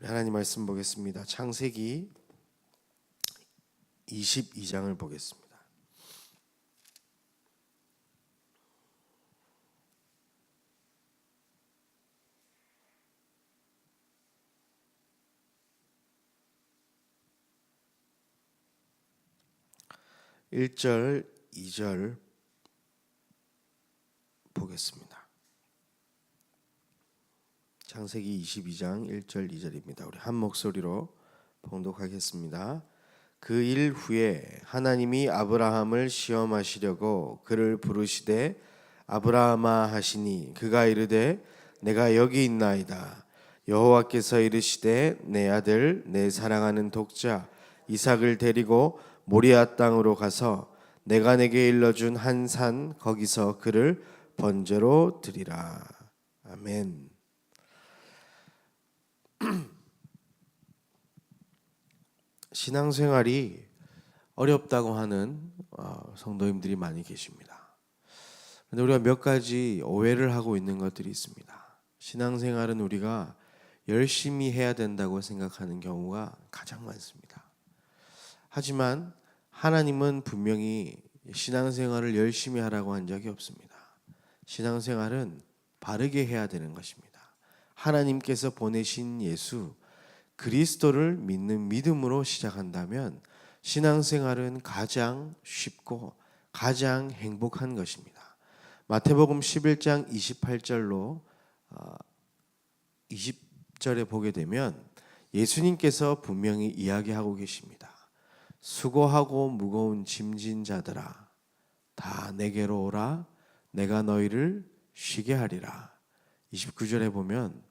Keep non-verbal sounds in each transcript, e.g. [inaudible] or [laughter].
우리 하나님 말씀 보겠습니다. 창세기 22장을 보겠습니다. 일절이절 보겠습니다. 창세기 22장 1절 2절입니다. 우리 한 목소리로 봉독하겠습니다. 그 일 후에 하나님이 아브라함을 시험하시려고 그를 부르시되 아브라함아 하시니 그가 이르되 내가 여기 있나이다. 여호와께서 이르시되 내 아들 내 사랑하는 독자 이삭을 데리고 모리아 땅으로 가서 내가 내게 일러준 한 산 거기서 그를 번제로 드리라. 아멘. [clears throat] 신앙생활이 어렵다고 하는 어, 성도님들이 많이 계십니다. 근데 우리가 몇 가지 오해를 하고 있는 것들이 있습니다. 신앙생활은 우리가 열심히 해야 된다고 생각하는 경우가 가장 많습니다. 하지만 하나님은 분명히 신앙생활을 열심히 하라고 한 적이 없습니다. 신앙생활은 바르게 해야 되는 것입니다. 하나님께서 보내신 예수 그리스도를 믿는 믿음으로 시작한다면 신앙생활은 가장 쉽고 가장 행복한 것입니다. 마태복음 11장 28절로 20절에 보게 되면 예수님께서 분명히 이야기하고 계십니다. 수고하고 무거운 짐진 자들아 다 내게로 오라 내가 너희를 쉬게 하리라. 29절에 보면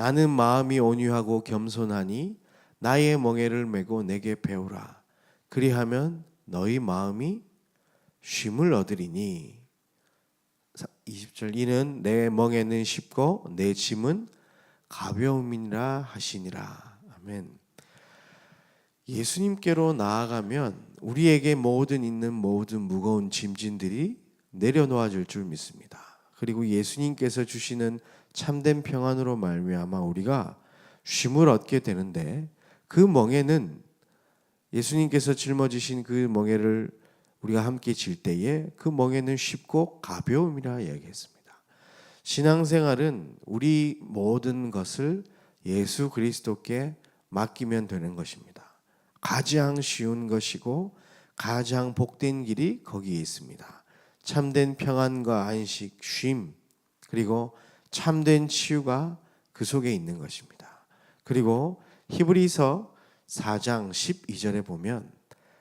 나는 마음이 온유하고 겸손하니 나의 멍에를 메고 내게 배우라. 그리하면 너희 마음이 쉼을 얻으리니 20절 이는 내 멍에는 쉽고 내 짐은 가벼움이라 하시니라. 아멘. 예수님께로 나아가면 우리에게 모든 있는 모든 무거운 짐진들이 내려놓아질 줄 믿습니다. 그리고 예수님께서 주시는 참된 평안으로 말미암아 우리가 쉼을 얻게 되는데 그 멍에는 예수님께서 짊어지신 그 멍에를 우리가 함께 질 때에 그 멍에는 쉽고 가벼움이라 이야기했습니다. 신앙생활은 우리 모든 것을 예수 그리스도께 맡기면 되는 것입니다. 가장 쉬운 것이고 가장 복된 길이 거기에 있습니다. 참된 평안과 안식, 쉼, 그리고 참된 치유가 그 속에 있는 것입니다. 그리고 히브리서 4장 12절에 보면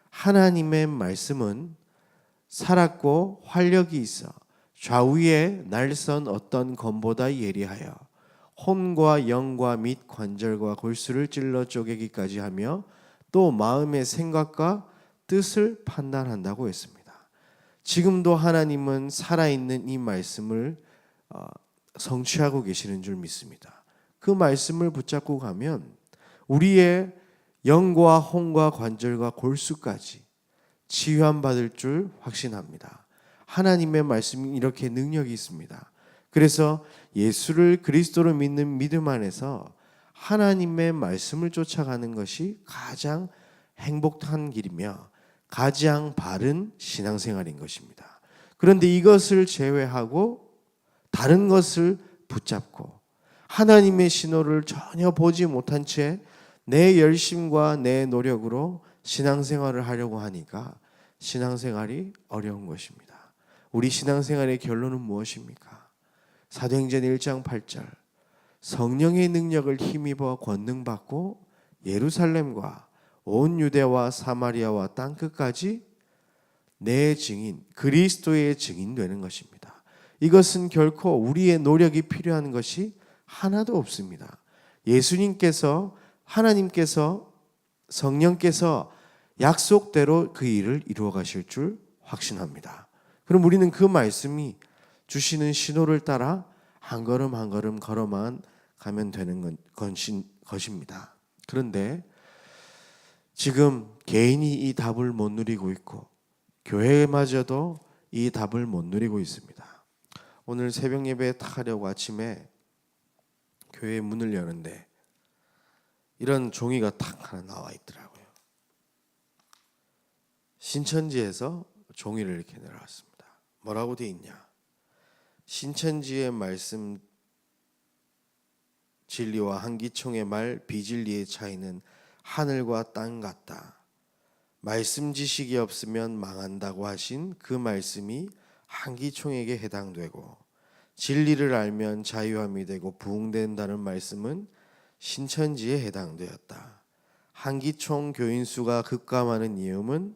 하나님의 말씀은 살았고 활력이 있어 좌우에 날선 어떤 검보다 예리하여 혼과 영과 및 관절과 골수를 찔러 쪼개기까지 하며 또 마음의 생각과 뜻을 판단한다고 했습니다. 지금도 하나님은 살아있는 이 말씀을 어, 성취하고 계시는 줄 믿습니다. 그 말씀을 붙잡고 가면 우리의 영과 혼과 관절과 골수까지 치유함 받을 줄 확신합니다. 하나님의 말씀이 이렇게 능력이 있습니다. 그래서 예수를 그리스도로 믿는 믿음 안에서 하나님의 말씀을 쫓아가는 것이 가장 행복한 길이며 가장 바른 신앙생활인 것입니다. 그런데 이것을 제외하고 다른 것을 붙잡고 하나님의 신호를 전혀 보지 못한 채 내 열심과 내 노력으로 신앙생활을 하려고 하니까 신앙생활이 어려운 것입니다. 우리 신앙생활의 결론은 무엇입니까? 사도행전 1장 8절 성령의 능력을 힘입어 권능받고 예루살렘과 온 유대와 사마리아와 땅 끝까지 내 증인 그리스도의 증인 되는 것입니다. 이것은 결코 우리의 노력이 필요한 것이 하나도 없습니다. 예수님께서 하나님께서 성령께서 약속대로 그 일을 이루어 가실 줄 확신합니다. 그럼 우리는 그 말씀이 주시는 신호를 따라 한 걸음 한 걸음 걸어만 가면 되는 것입니다. 그런데 지금 개인이 이 답을 못 누리고 있고 교회마저도 이 답을 못 누리고 있습니다. 오늘 새벽 예배 탁 하려고 아침에 교회 문을 여는데 이런 종이가 탁 하나 나와 있더라고요. 신천지에서 종이를 이렇게 내려왔습니다. 뭐라고 돼 있냐? 신천지의 말씀 진리와 한기총의 말 비진리의 차이는 하늘과 땅 같다. 말씀 지식이 없으면 망한다고 하신 그 말씀이 한기총에게 해당되고 진리를 알면 자유함이 되고 부흥된다는 말씀은 신천지에 해당되었다. 한기총 교인 수가 급감하는 이유는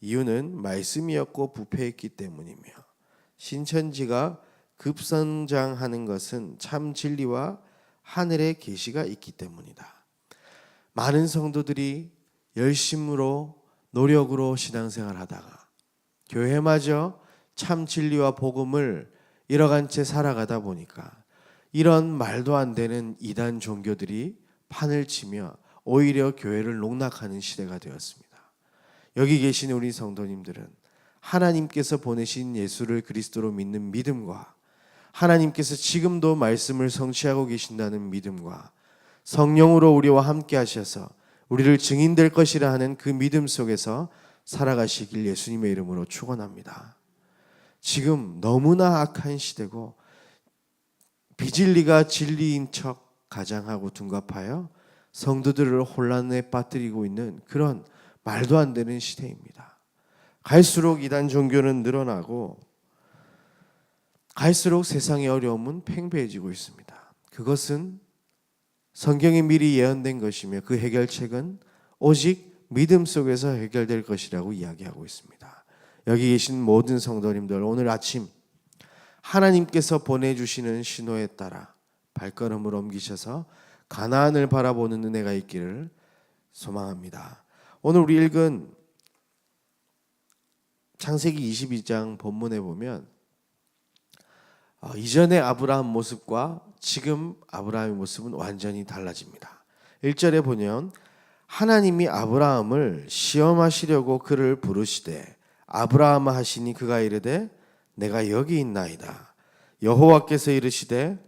이유는 말씀이었고 부패했기 때문이며 신천지가 급성장하는 것은 참 진리와 하늘의 계시가 있기 때문이다. 많은 성도들이 열심으로 노력으로 신앙생활 하다가 교회마저 참 진리와 복음을 잃어간 채 살아가다 보니까 이런 말도 안 되는 이단 종교들이 판을 치며 오히려 교회를 농락하는 시대가 되었습니다. 여기 계신 우리 성도님들은 하나님께서 보내신 예수를 그리스도로 믿는 믿음과 하나님께서 지금도 말씀을 성취하고 계신다는 믿음과 성령으로 우리와 함께 하셔서 우리를 증인될 것이라 하는 그 믿음 속에서 살아가시길 예수님의 이름으로 축원합니다. 지금 너무나 악한 시대고 비진리가 진리인 척 가장하고 둔갑하여 성도들을 혼란에 빠뜨리고 있는 그런 말도 안 되는 시대입니다. 갈수록 이단 종교는 늘어나고 갈수록 세상의 어려움은 팽배해지고 있습니다. 그것은 성경에 미리 예언된 것이며 그 해결책은 오직 믿음 속에서 해결될 것이라고 이야기하고 있습니다. 여기 계신 모든 성도님들 오늘 아침 하나님께서 보내주시는 신호에 따라 발걸음을 옮기셔서 가나안을 바라보는 은혜가 있기를 소망합니다. 오늘 우리 읽은 창세기 22장 본문에 보면 어, 이전의 아브라함 모습과 지금 아브라함의 모습은 완전히 달라집니다. 1절에 보면 하나님이 아브라함을 시험하시려고 그를 부르시되 아브라함 하시니 그가 이르되 내가 여기 있나이다. 여호와께서 이르시되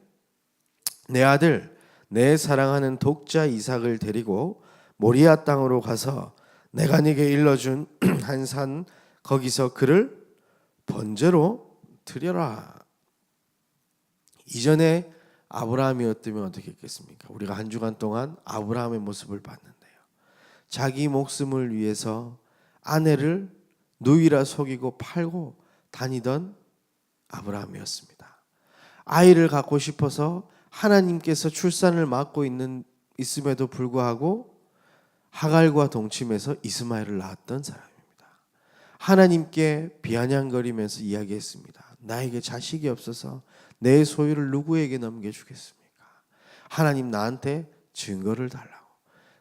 내 아들 내 사랑하는 독자 이삭을 데리고 모리아 땅으로 가서 내가 네게 일러준 [clears throat] 한 산 거기서 그를 번제로 드려라. 이전에 아브라함이었다면 어떻게 했겠습니까? 우리가 한 주간 동안 아브라함의 모습을 봤는데요. 자기 목숨을 위해서 아내를 누이라 속이고 팔고 다니던 아브라함이었습니다. 아이를 갖고 싶어서 하나님께서 출산을 막고 있는 있음에도 불구하고 하갈과 동침해서 이스마엘을 낳았던 사람입니다. 하나님께 비아냥거리면서 이야기했습니다. 나에게 자식이 없어서 내 소유를 누구에게 넘겨주겠습니까? 하나님 나한테 증거를 달라고.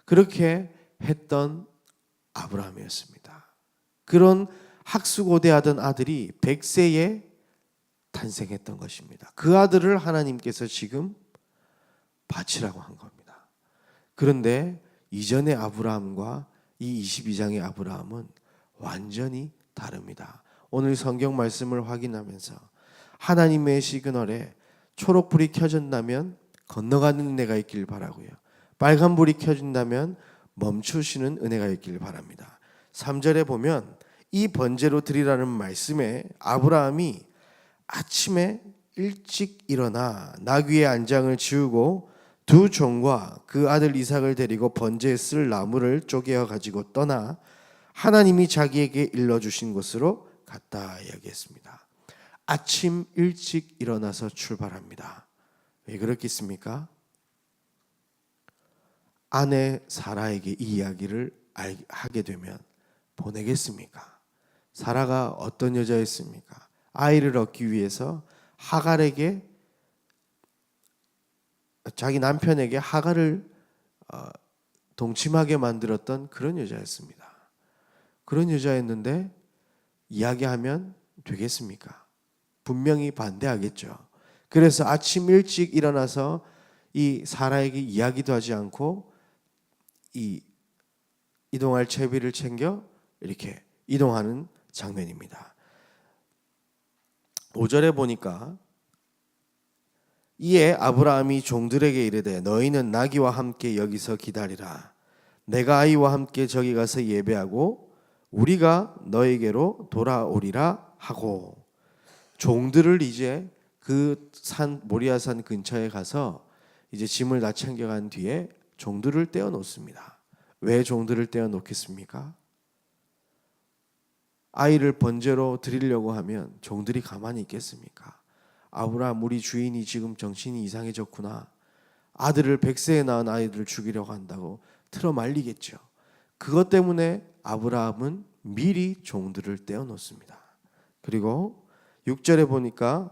그렇게 했던 아브라함이었습니다. 그런 학수고대하던 아들이 100세에 탄생했던 것입니다. 그 아들을 하나님께서 지금 바치라고 한 겁니다. 그런데 이전의 아브라함과 이 22장의 아브라함은 완전히 다릅니다. 오늘 성경 말씀을 확인하면서 하나님의 시그널에 초록불이 켜진다면 건너가는 은혜가 있길 바라고요. 빨간불이 켜진다면 멈추시는 은혜가 있길 바랍니다. 3절에 보면 이 번제로 드리라는 말씀에 아브라함이 아침에 일찍 일어나 나귀의 안장을 지우고 두 종과 그 아들 이삭을 데리고 번제에 쓸 나무를 쪼개어 가지고 떠나 하나님이 자기에게 일러 주신 곳으로 갔다 이야기했습니다. 아침 일찍 일어나서 출발합니다. 왜 그렇겠습니까? 아내 사라에게 이 이야기를 하게 되면 보내겠습니까? 사라가 어떤 여자였습니까? 아이를 얻기 위해서 하갈에게 자기 남편에게 하갈을 어, 동침하게 만들었던 그런 여자였습니다. 그런 여자였는데 이야기하면 되겠습니까? 분명히 반대하겠죠. 그래서 아침 일찍 일어나서 이 사라에게 이야기도 하지 않고 이 이동할 채비를 챙겨 이렇게 이동하는 장면입니다. 5절에 보니까 이에 아브라함이 종들에게 이르되 너희는 나귀와 함께 여기서 기다리라 내가 아이와 함께 저기 가서 예배하고 우리가 너에게로 돌아오리라 하고 종들을 이제 그 산 모리아산 근처에 가서 이제 짐을 다 챙겨간 뒤에 종들을 떼어 놓습니다. 왜 종들을 떼어 놓겠습니까? 아이를 번제로 드리려고 하면 종들이 가만히 있겠습니까? 아브라함 우리 주인이 지금 정신이 이상해졌구나. 아들을 백세에 낳은 아이들을 죽이려고 한다고 틀어 말리겠죠. 그것 때문에 아브라함은 미리 종들을 떼어 놓습니다. 그리고 6절에 보니까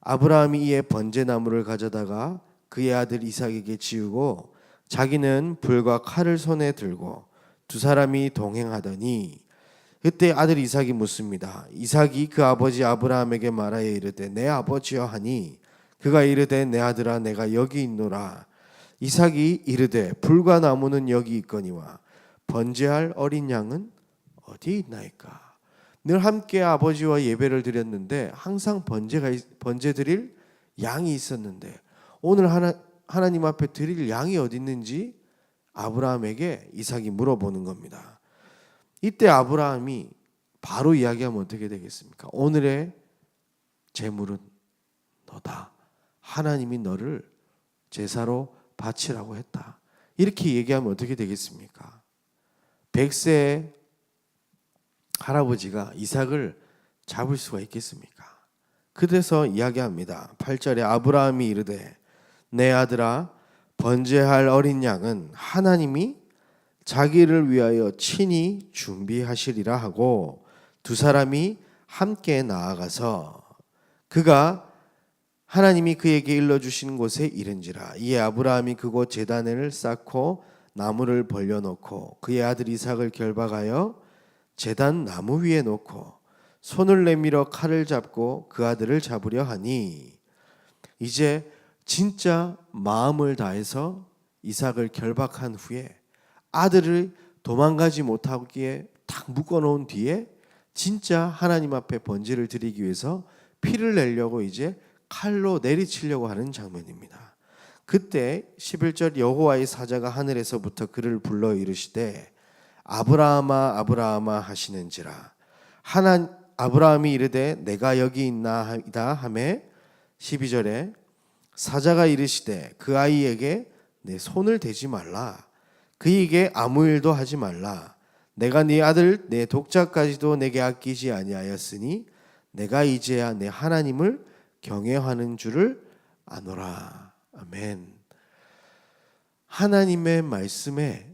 아브라함이 이에 번제나무를 가져다가 그의 아들 이삭에게 지우고 자기는 불과 칼을 손에 들고 두 사람이 동행하더니 그때 아들 이삭이 묻습니다. 이삭이 그 아버지 아브라함에게 말하여 이르되 내 아버지여 하니 그가 이르되 내 아들아 내가 여기 있노라. 이삭이 이르되 불과 나무는 여기 있거니와 번제할 어린 양은 어디 있나이까? 늘 함께 아버지와 예배를 드렸는데 항상 번제가 있- 번제 드릴 양이 있었는데 오늘 하나 하나님 앞에 드릴 양이 어디 있는지 아브라함에게 이삭이 물어보는 겁니다. 이때 아브라함이 바로 이야기하면 어떻게 되겠습니까? 오늘의 재물은 너다. 하나님이 너를 제사로 바치라고 했다. 이렇게 얘기하면 어떻게 되겠습니까? 백세의 할아버지가 이삭을 잡을 수가 있겠습니까? 그래서 이야기합니다. 8절에 아브라함이 이르되 내 아들아 번제할 어린 양은 하나님이 자기를 위하여 친히 준비하시리라 하고 두 사람이 함께 나아가서 그가 하나님이 그에게 일러 주신 곳에 이른지라. 이에 아브라함이 그곳 제단을 쌓고 나무를 벌려 놓고 그의 아들 이삭을 결박하여 제단 나무 위에 놓고 손을 내밀어 칼을 잡고 그 아들을 잡으려 하니 이제 진짜 마음을 다해서 이삭을 결박한 후에 아들을 도망가지 못하기에 탁 묶어 놓은 뒤에 진짜 하나님 앞에 번제를 드리기 위해서 피를 내려고 이제 칼로 내리치려고 하는 장면입니다. 그때 11절 여호와의 사자가 하늘에서부터 그를 불러 이르시되 아브라함아 아브라함아 하시는지라 하나 아브라함이 이르되 내가 여기 있나이다 하매 12절에 사자가 이르시되 그 아이에게 내 손을 대지 말라 그에게 아무 일도 하지 말라. 내가 네 아들 내 독자까지도 내게 아끼지 아니하였으니 내가 이제야 내 하나님을 경외하는 줄을 아노라. 아멘. 하나님의 말씀에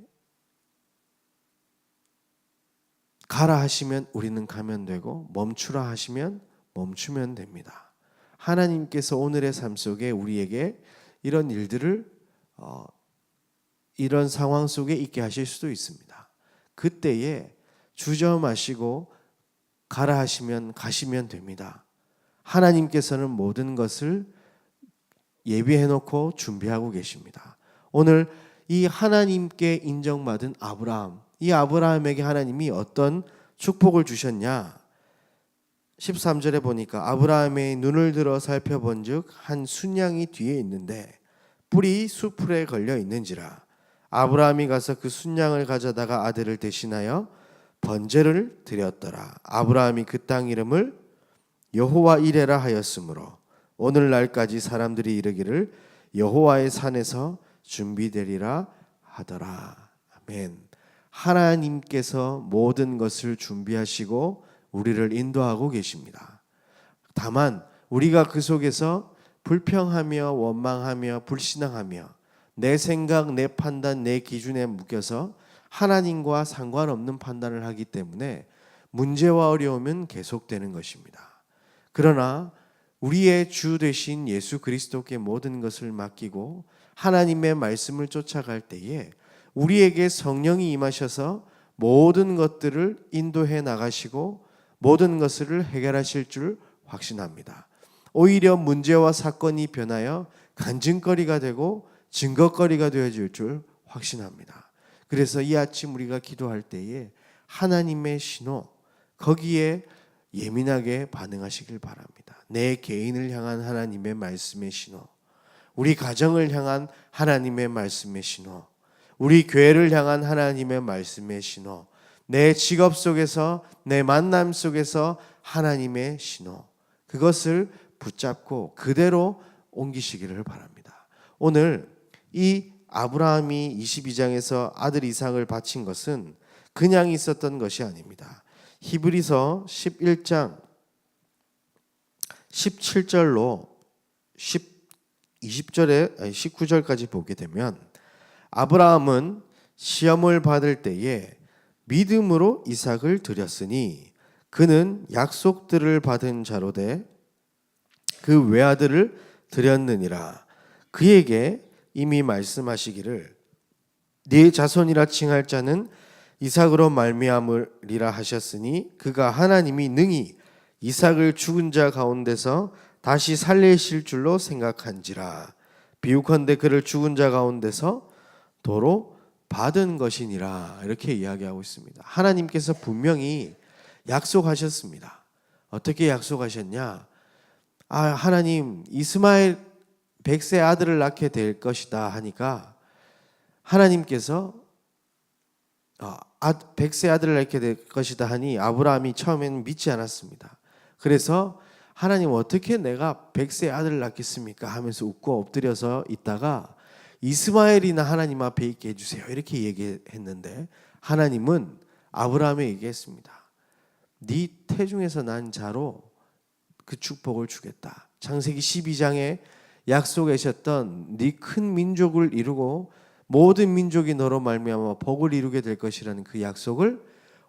가라 하시면 우리는 가면 되고 멈추라 하시면 멈추면 됩니다. 하나님께서 오늘의 삶 속에 우리에게 이런 일들을 어, 이런 상황 속에 있게 하실 수도 있습니다. 그때에 주저 마시고 가라 하시면 가시면 됩니다. 하나님께서는 모든 것을 예비해 놓고 준비하고 계십니다. 오늘 이 하나님께 인정받은 아브라함, 이 아브라함에게 하나님이 어떤 축복을 주셨냐? 13절에 보니까 아브라함의 눈을 들어 살펴본즉 한 순양이 뒤에 있는데 뿔이 수풀에 걸려 있는지라 아브라함이 가서 그 순양을 가져다가 아들을 대신하여 번제를 드렸더라. 아브라함이 그 땅 이름을 여호와 이레라 하였으므로 오늘날까지 사람들이 이르기를 여호와의 산에서 준비되리라 하더라. 아멘. 하나님께서 모든 것을 준비하시고 우리를 인도하고 계십니다. 다만 우리가 그 속에서 불평하며 원망하며 불신앙하며 내 생각, 내 판단, 내 기준에 묶여서 하나님과 상관없는 판단을 하기 때문에 문제와 어려움은 계속되는 것입니다. 그러나 우리의 주 되신 예수 그리스도께 모든 것을 맡기고 하나님의 말씀을 쫓아갈 때에 우리에게 성령이 임하셔서 모든 것들을 인도해 나가시고 모든 것을 해결하실 줄 확신합니다. 오히려 문제와 사건이 변하여 간증거리가 되고 증거거리가 되어질 줄 확신합니다. 그래서 이 아침 우리가 기도할 때에 하나님의 신호 거기에 예민하게 반응하시길 바랍니다. 내 개인을 향한 하나님의 말씀의 신호, 우리 가정을 향한 하나님의 말씀의 신호, 우리 교회를 향한 하나님의 말씀의 신호, 내 직업 속에서 내 만남 속에서 하나님의 신호, 그것을 붙잡고 그대로 옮기시기를 바랍니다. 오늘 이 아브라함이 22장에서 아들 이삭을 바친 것은 그냥 있었던 것이 아닙니다. 히브리서 11장 17절로 10 20절에 아니 19절까지 보게 되면 아브라함은 시험을 받을 때에 믿음으로 이삭을 드렸으니 그는 약속들을 받은 자로 돼 그 외아들을 드렸느니라 그에게 이미 말씀하시기를 네 자손이라 칭할 자는 이삭으로 말미암으리라 하셨으니 그가 하나님이 능히 이삭을 죽은 자 가운데서 다시 살리실 줄로 생각한지라 비유컨대 그를 죽은 자 가운데서 도로 받은 것이니라 이렇게 이야기하고 있습니다. 하나님께서 분명히 약속하셨습니다. 어떻게 약속하셨냐? 아 하나님 이스마엘 백세 아들을 낳게 될 것이다 하니까 하나님께서 어, 아, 백세 아들을 낳게 될 것이다 하니 아브라함이 처음에는 믿지 않았습니다. 그래서 하나님 어떻게 내가 백세 아들을 낳겠습니까 하면서 웃고 엎드려서 있다가 이스마엘이나 하나님 앞에 있게 해주세요 이렇게 얘기했는데 하나님은 아브라함에 얘기했습니다. 네 태중에서 난 자로 그 축복을 주겠다. 창세기 12장에 약속하셨던 네 큰 민족을 이루고 모든 민족이 너로 말미암아 복을 이루게 될 것이라는 그 약속을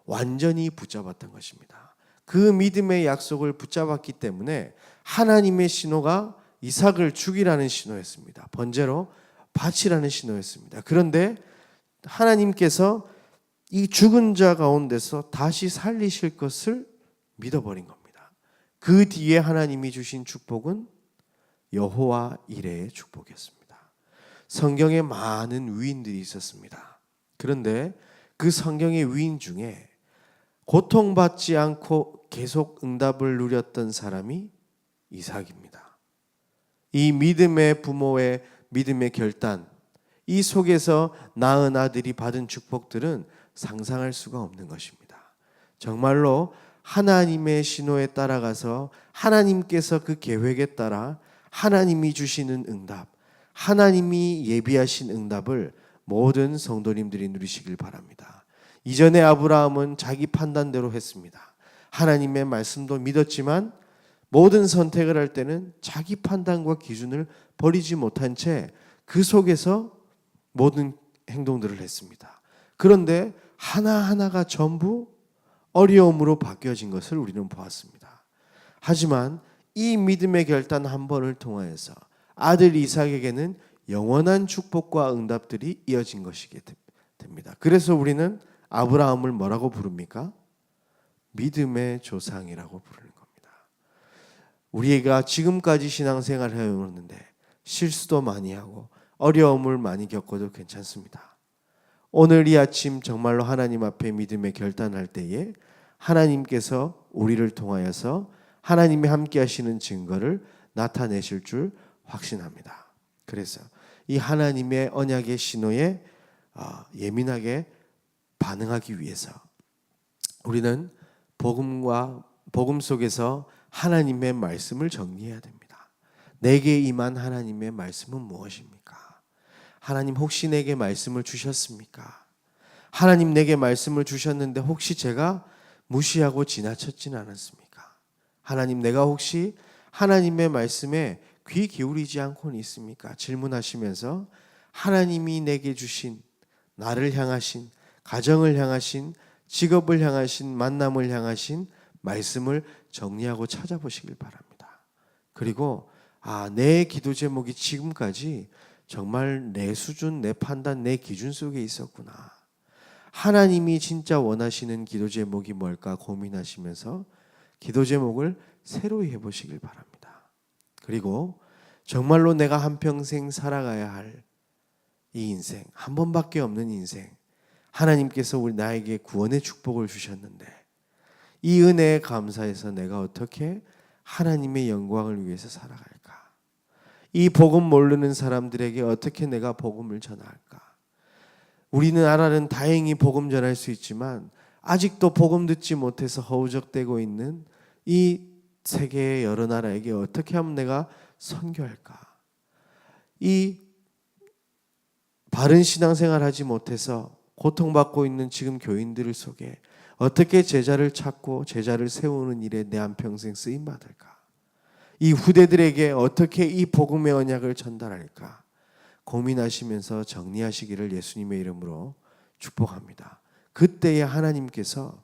완전히 붙잡았던 것입니다. 그 믿음의 약속을 붙잡았기 때문에 하나님의 신호가 이삭을 죽이라는 신호였습니다. 번제로 바치라는 신호였습니다. 그런데 하나님께서 이 죽은 자 가운데서 다시 살리실 것을 믿어버린 겁니다. 그 뒤에 하나님이 주신 축복은 여호와 이레의 축복이었습니다. 성경에 많은 위인들이 있었습니다. 그런데 그 성경의 위인 중에 고통받지 않고 계속 응답을 누렸던 사람이 이삭입니다. 이 믿음의 부모의 믿음의 결단, 이 속에서 낳은 아들이 받은 축복들은 상상할 수가 없는 것입니다. 정말로 하나님의 신호에 따라가서 하나님께서 그 계획에 따라 하나님이 주시는 응답, 하나님이 예비하신 응답을 모든 성도님들이 누리시길 바랍니다. 이전에 아브라함은 자기 판단대로 했습니다. 하나님의 말씀도 믿었지만 모든 선택을 할 때는 자기 판단과 기준을 버리지 못한 채 그 속에서 모든 행동들을 했습니다. 그런데 하나하나가 전부 어려움으로 바뀌어진 것을 우리는 보았습니다. 하지만 이 믿음의 결단 한 번을 통하여서 아들 이삭에게는 영원한 축복과 응답들이 이어진 것이게 됩니다. 그래서 우리는 아브라함을 뭐라고 부릅니까? 믿음의 조상이라고 부르는 겁니다. 우리가 지금까지 신앙생활을 해오는데 실수도 많이 하고 어려움을 많이 겪어도 괜찮습니다. 오늘 이 아침 정말로 하나님 앞에 믿음의 결단할 때에 하나님께서 우리를 통하여서 하나님이 함께 하시는 증거를 나타내실 줄 확신합니다. 그래서 이 하나님의 언약의 신호에 어, 예민하게 반응하기 위해서 우리는 복음과 복음 속에서 하나님의 말씀을 정리해야 됩니다. 내게 임한 하나님의 말씀은 무엇입니까? 하나님 혹시 내게 말씀을 주셨습니까? 하나님 내게 말씀을 주셨는데 혹시 제가 무시하고 지나쳤지는 않았습니까? 하나님 내가 혹시 하나님의 말씀에 귀 기울이지 않고는 있습니까? 질문하시면서 하나님이 내게 주신 나를 향하신 가정을 향하신 직업을 향하신 만남을 향하신 말씀을 정리하고 찾아보시길 바랍니다. 그리고 아, 내 기도 제목이 지금까지 정말 내 수준, 내 판단, 내 기준 속에 있었구나. 하나님이 진짜 원하시는 기도 제목이 뭘까 고민하시면서 기도 제목을 새로이 해보시길 바랍니다. 그리고 정말로 내가 한평생 살아가야 할 이 인생, 한 번밖에 없는 인생, 하나님께서 우리 나에게 구원의 축복을 주셨는데, 이 은혜에 감사해서 내가 어떻게 하나님의 영광을 위해서 살아갈까? 이 복음 모르는 사람들에게 어떻게 내가 복음을 전할까? 우리는 나라는 다행히 복음 전할 수 있지만 아직도 복음 듣지 못해서 허우적대고 있는 이 세계의 여러 나라에게 어떻게 하면 내가 선교할까? 이 바른 신앙생활 하지 못해서 고통받고 있는 지금 교인들을 속에 어떻게 제자를 찾고 제자를 세우는 일에 내 한평생 쓰임 받을까? 이 후대들에게 어떻게 이 복음의 언약을 전달할까? 고민하시면서 정리하시기를 예수님의 이름으로 축복합니다. 그때에 하나님께서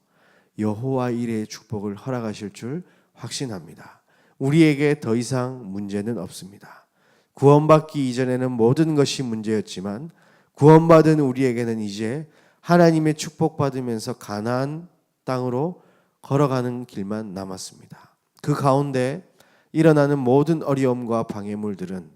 여호와 일의 축복을 허락하실 줄 확신합니다. 우리에게 더 이상 문제는 없습니다. 구원받기 이전에는 모든 것이 문제였지만 구원받은 우리에게는 이제 하나님의 축복받으면서 가나안 땅으로 걸어가는 길만 남았습니다. 그 가운데 일어나는 모든 어려움과 방해물들은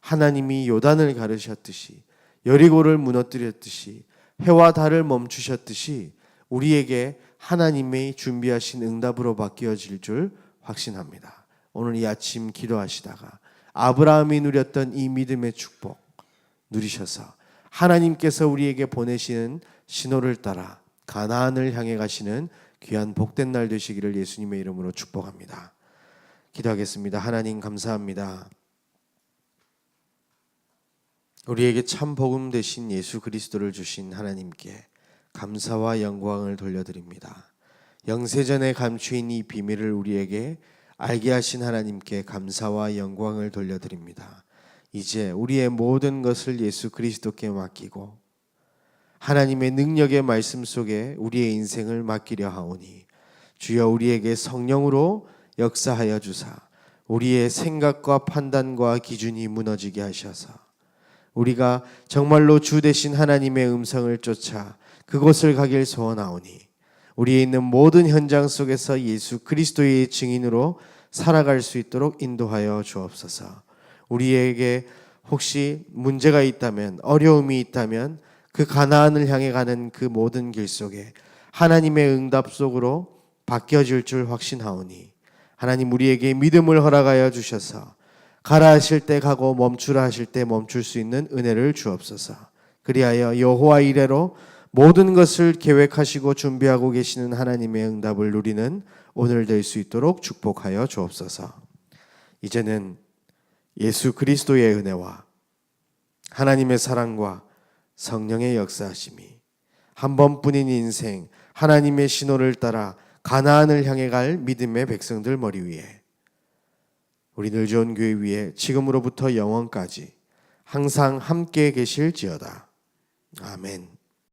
하나님이 요단을 가르셨듯이 여리고를 무너뜨렸듯이 해와 달을 멈추셨듯이 우리에게 하나님의 준비하신 응답으로 바뀌어질 줄 확신합니다. 오늘 이 아침 기도하시다가 아브라함이 누렸던 이 믿음의 축복 누리셔서 하나님께서 우리에게 보내시는 신호를 따라 가나안을 향해 가시는 귀한 복된 날 되시기를 예수님의 이름으로 축복합니다. 기도하겠습니다. 하나님 감사합니다. 우리에게 참 복음 되신 예수 그리스도를 주신 하나님께 감사와 영광을 돌려드립니다. 영세전에 감추인 이 비밀을 우리에게 알게 하신 하나님께 감사와 영광을 돌려드립니다. 이제 우리의 모든 것을 예수 그리스도께 맡기고 하나님의 능력의 말씀 속에 우리의 인생을 맡기려 하오니 주여 우리에게 성령으로 역사하여 주사 우리의 생각과 판단과 기준이 무너지게 하셔서 우리가 정말로 주 되신 하나님의 음성을 쫓아 그곳을 가길 소원하오니 우리에 있는 모든 현장 속에서 예수 그리스도의 증인으로 살아갈 수 있도록 인도하여 주옵소서. 우리에게 혹시 문제가 있다면 어려움이 있다면 그 가나안을 향해 가는 그 모든 길 속에 하나님의 응답 속으로 바뀌어질 줄 확신하오니 하나님 우리에게 믿음을 허락하여 주셔서 가라 하실 때 가고 멈추라 하실 때 멈출 수 있는 은혜를 주옵소서. 그리하여 여호와 이래로 모든 것을 계획하시고 준비하고 계시는 하나님의 응답을 누리는 오늘 될 수 있도록 축복하여 주옵소서. 이제는 예수 그리스도의 은혜와 하나님의 사랑과 성령의 역사하심이 한 번뿐인 인생 하나님의 신호를 따라 가나안을 향해 갈 믿음의 백성들 머리 위에 우리 늘 좋은 교회 위에 지금으로부터 영원까지 항상 함께 계실지어다. 아멘.